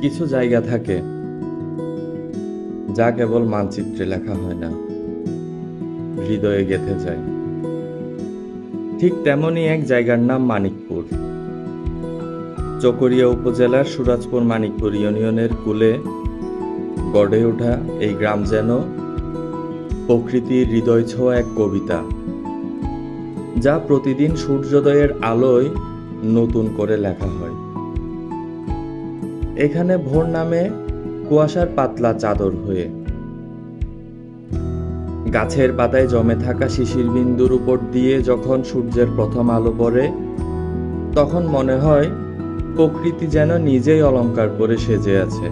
কিছু জায়গা থাকে যা কেবল মানচিত্রে লেখা হয় না, হৃদয়ে গেঁথে যায়। ঠিক তেমনই এক জায়গার নাম মানিকপুর। চকরিয়া উপজেলার সুরাজপুর মানিকপুর ইউনিয়নের কুলে গড়ে ওঠা এই গ্রাম যেন প্রকৃতির হৃদয় ছোঁয়া এক কবিতা, যা প্রতিদিন সূর্যোদয়ের আলোয় নতুন করে লেখা হয়। এখানে ভোর নামে কুয়াশার পাতলা চাদর হয়ে। গাছের পাতায় জমে থাকা শিশির বিন্দুর উপর দিয়ে যখন সূর্যের প্রথম আলো পড়ে, তখন মনে হয় প্রকৃতি যেন নিজেই অলংকার করে সেজে আছে।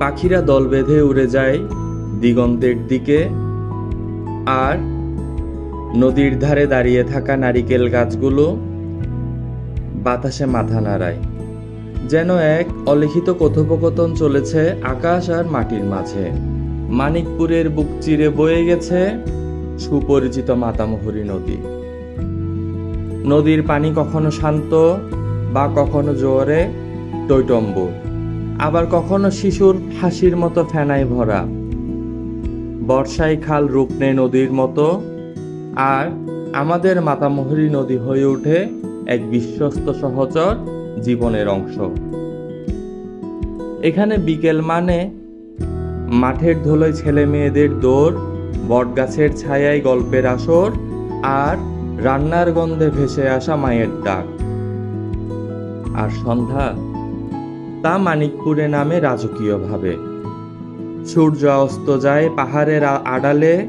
পাখিরা দল বেঁধে উড়ে যায় দিগন্তের দিকে, আর নদীর ধারে দাঁড়িয়ে থাকা নারিকেল গাছগুলো বাতাসে মাথা নাড়ায়। যেন এক অলিখিত কথোপকথন চলেছে আকাশ আর মাটির মাঝে। মানিকপুরের বুক চিরে বয়ে গেছে সুপরিচিত মাতামহুরী নদী। নদীর পানি কখনো শান্ত বা কখনো জোরে টৈটম্বুর আবার কখনো শিশুর হাসির মতো ফেনায় ভরা। বর্ষায় খাল রূপ নেয় নদীর মতো, আর আমাদের মাতামহুরী নদী হয়ে ওঠে এক বিশ্বস্ত সহচর জীবনের অংশ। এখানে বিকেল মানে মাঠের ধুলোয় ছেলে মেয়েদের দৌড়, বটগাছের ছায়ায় গল্পের আসর, আর রান্নার গন্ধে ভেসে আসা মায়ের ডাক। আর সন্ধ্যা তা মানিকপুরে নামে রাজকীয়ভাবে। সূর্য অস্ত যায় পাহাড়ের আড়ালে,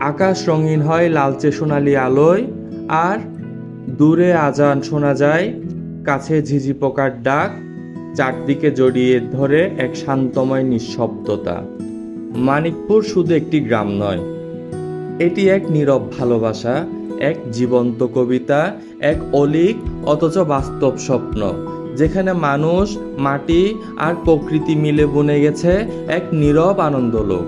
আকাশ রঙিন হয় লালচে সোনালি আলোয়, আর দূরে আজান শোনা যায় কাছে ঝিঝি পোকার ডাক, চারদিকে জড়িয়ে ধরে এক শান্তময় নিঃশব্দতা। মানিকপুর শুধু একটি গ্রাম নয়, এটি এক নীরব ভালোবাসা, এক জীবন্ত কবিতা, এক অলিক, অথচ বাস্তব স্বপ্ন, যেখানে মানুষ, মাটি আর প্রকৃতি মিলে বুনে গেছে এক নীরব আনন্দলোক।